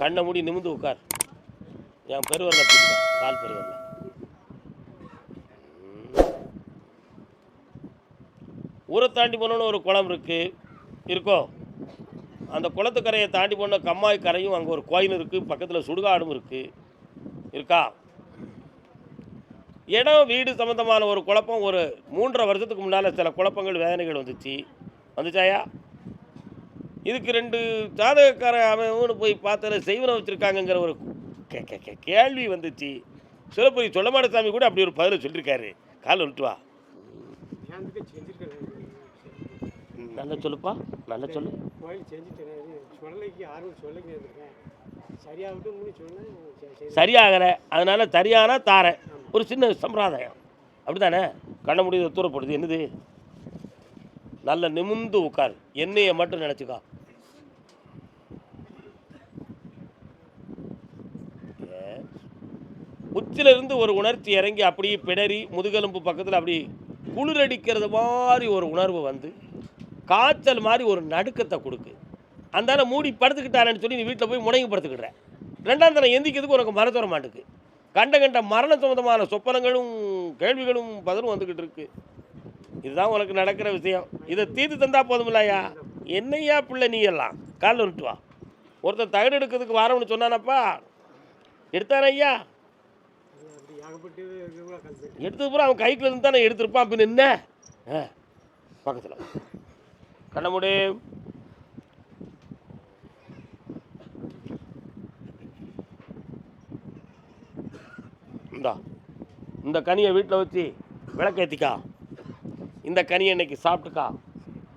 கண்ணை மூடி நிமிந்து உட்கார். என் பெருவரில் பிடிச்சா கால் பெருவரில் ஊரை தாண்டி போனோன்னு ஒரு குளம் இருக்குது இருக்கோ? அந்த குளத்துக்கரையை தாண்டி போன கம்மாய் கரையும் அங்கே ஒரு கோயில் இருக்குது பக்கத்தில் சுடுகாடும் இருக்குது இருக்கா? இடம் வீடு சம்மந்தமான ஒரு குழப்பம் ஒரு மூன்றரை வருஷத்துக்கு முன்னால் சில குழப்பங்கள் வேதனைகள் வந்துச்சு. வந்துச்சாயா? இதுக்கு ரெண்டு ஜாதகக்கார அவன் போய் பார்த்ததில் செய்வனை வச்சுருக்காங்கங்கிற ஒரு கேள்வி வந்துச்சு. சிவபுரி சொல்லமாட சாமி கூட அப்படி ஒரு பதில் சொல்லியிருக்காரு கால் விட்டு வா. நல்லா சொல்லுப்பா நல்லா சொல்லு. சரியாகலை. அதனால சரியானா தாரேன். ஒரு சின்ன சம்பிரதாயம். அப்படிதானே கண்ண முடியுது தூரப்படுது. என்னது? நல்ல நிமிந்து உட்கார். என்னைய மட்டும் நினச்சிக்கா. உச்சிலிருந்து ஒரு உணர்ச்சி இறங்கி அப்படியே பிடறி முதுகெலும்பு பக்கத்தில் அப்படி குளிரடிக்கிறது மாதிரி ஒரு உணர்வு வந்து காய்ச்சல் மாதிரி ஒரு நடுக்கத்தை கொடுக்கு. அந்தால மூடி படுத்துக்கிட்டாரன்னு சொல்லி நீ வீட்டில் போய் முடங்கி படுத்துக்கிடுற ரெண்டாம் தரம் எந்திக்கிறதுக்கு உனக்கு மன மாட்டுக்கு கண்ட கண்ட மரண சம்பந்தமான சொப்பனங்களும் கேள்விகளும் பதிலும் வந்துக்கிட்டு இருக்கு. இதுதான் உனக்கு நடக்கிற விஷயம். இதை தீர்த்து தந்தால் போதுமில்லையா? என்னையா பிள்ளை நீ எல்லாம்? காலில் விட்டு வா. ஒருத்தர் தகடு எடுக்கிறதுக்கு வரோம்னு சொன்னானப்பா. எடுத்தான ஐயா? எடுத்தது பூரா அவன் கைக்குள்ள இருந்து தானே எடுத்திருப்பான். அப்படின்னு என்ன? ஆ, பக்கத்துல. கண்ண முடியும் இந்தா இந்த கனியை வீட்டில் வச்சு விளக்கேற்றிக்கா இந்த கனியை இன்னைக்கு சாப்பிட்டுக்கா.